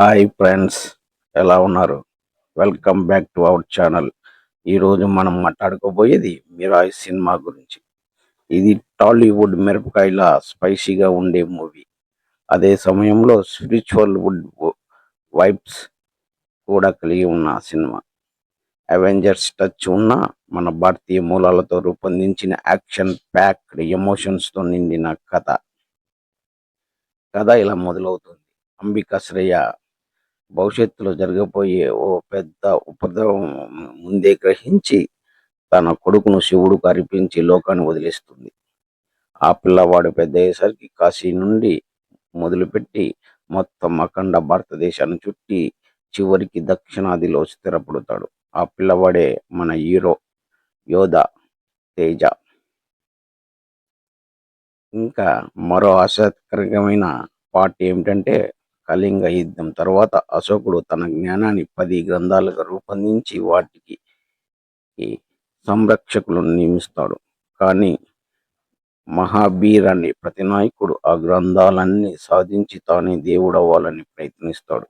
Hi friends ఎలా ఉన్నారు? Welcome back to our channel. ఈరోజు మనం మాట్లాడుకోబోయేది మిరాయ్ సినిమా గురించి. ఇది టాలీవుడ్ మిరపకాయల స్పైసీగా ఉండే మూవీ. అదే సమయంలో స్పిరిచువల్ వుడ్ వైబ్స్ కూడా కలిగి ఉన్న సినిమా. అవెంజర్స్ టచ్ ఉన్న మన భారతీయ మూలాలతో రూపొందించిన యాక్షన్ ప్యాక్డ్ ఎమోషన్స్తో నిండిన కథ. కథ ఇలా మొదలవుతుంది. అంబికా శ్రేయ భవిష్యత్తులో జరగబోయే ఓ పెద్ద ఉపద్రవం ముందే గ్రహించి తన కొడుకును శివుడుకు అర్పించి లోకాన్ని వదిలేస్తుంది. ఆ పిల్లవాడు పెద్ద అయ్యేసరికి కాశీ నుండి మొదలుపెట్టి మొత్తం అఖండ భారతదేశాన్ని చుట్టి చివరికి దక్షిణాదిలో స్థిరపడతాడు. ఆ పిల్లవాడే మన హీరో యోధ తేజ. ఇంకా మరో ఆసక్తికరమైన పార్ట్ ఏమిటంటే కళింగ యుద్ధం తర్వాత అశోకుడు తన జ్ఞానాన్ని పది గ్రంథాలుగా రూపొందించి వాటికి సంరక్షకులను నియమిస్తాడు. కానీ మహాబీర్ అనే ప్రతి నాయకుడు ఆ గ్రంథాలన్నీ సాధించి తానే దేవుడవ్వాలని ప్రయత్నిస్తాడు.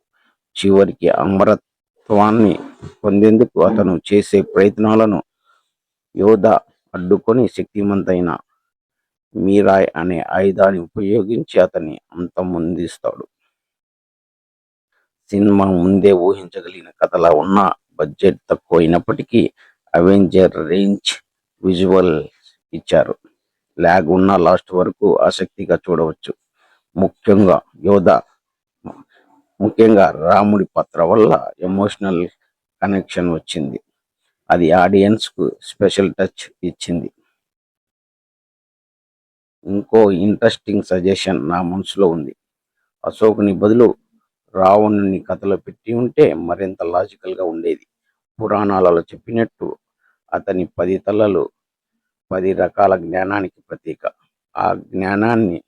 చివరికి అమరత్వాన్ని పొందేందుకు అతను చేసే ప్రయత్నాలను యోధ అడ్డుకొని శక్తివంతైన మీరాయ్ అనే ఆయుధాన్ని ఉపయోగించి అతన్ని అంతమొందిస్తాడు. సినిమా ముందే ఊహించగలిగిన కథలా ఉన్న బడ్జెట్ తక్కువ అయినప్పటికీ అవెంజర్ రేంజ్ విజువల్ ఇచ్చారు. ల్యాగ్ ఉన్న లాస్ట్ వరకు ఆసక్తిగా చూడవచ్చు. ముఖ్యంగా యోధ ముఖ్యంగా రాముడి పాత్ర వల్ల ఎమోషనల్ కనెక్షన్ వచ్చింది. అది ఆడియన్స్కు స్పెషల్ టచ్ ఇచ్చింది. ఇంకో ఇంట్రెస్టింగ్ సజెషన్ నా మనసులో ఉంది. అశోకుని బదులు రావణుని కథలో పెట్టి ఉంటే మరింత లాజికల్గా ఉండేది. పురాణాలలో చెప్పినట్టు అతని పది తలలు పది రకాల జ్ఞానానికి ప్రతీక. ఆ జ్ఞానాన్ని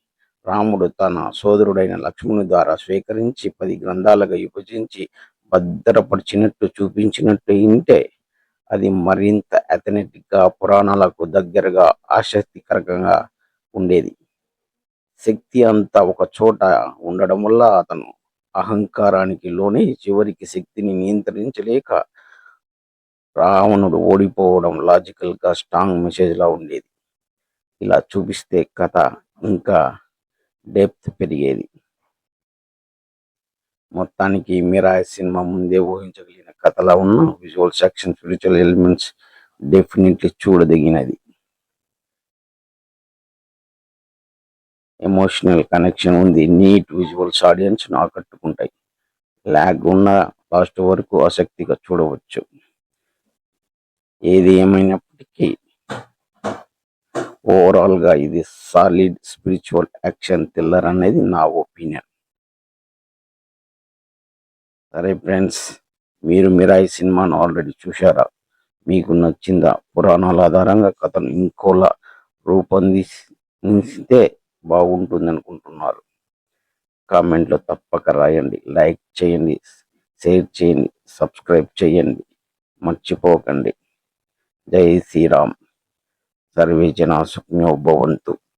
రాముడు తన సోదరుడైన లక్ష్మణుని ద్వారా స్వీకరించి పది గ్రంథాలుగా విభజించి భద్రపరిచినట్టు చూపించినట్టు ఉంటే అది మరింత అథెనెటిక్గా పురాణాలకు దగ్గరగా ఆసక్తికరంగా ఉండేది. శక్తి అంతా ఒక చోట ఉండడం వల్ల అతను అహంకారానికి లోని చివరికి శక్తిని నియంత్రించలేక రావణుడు ఓడిపోవడం లాజికల్గా స్ట్రాంగ్ మెసేజ్లా ఉండేది. ఇలా చూపిస్తే కథ ఇంకా డెప్త్ పెరిగేది. మొత్తానికి మిరాయ్ సినిమా ముందే ఊహించగలిగిన కథలా ఉన్న visual section spiritual elements definitely చూడదగినది. Emotional connection ఉంది. నీట్ విజువల్స్ ఆడియన్స్ ఆకట్టు లాగ్ ఉన్న లాస్ట్ వరకు ఆసక్తిగా చూడవచ్చు. ఏది ఏమైనప్పటికీ ఓవరాల్గా ఇది సాలిడ్ స్పిరిచువల్ యాక్షన్ థ్రిల్లర్ అనేది నా ఒపీనియన్ సరే ఫ్రెండ్స్ మీరు మిరాయి సినిమాను ఆల్రెడీ చూశారా? మీకు నచ్చిందా? పురాణాల ఆధారంగా కథను ఇంకోలా రూపొందిస్తే బాగుంటుంది అనుకుంటున్నారు కామెంట్లో తప్పక రాయండి. లైక్ చేయండి షేర్ చేయండి సబ్స్క్రైబ్ చేయండి. మర్చిపోకండి. జై శ్రీరామ్. సర్వే జనా సుఖ్యో భవంతు.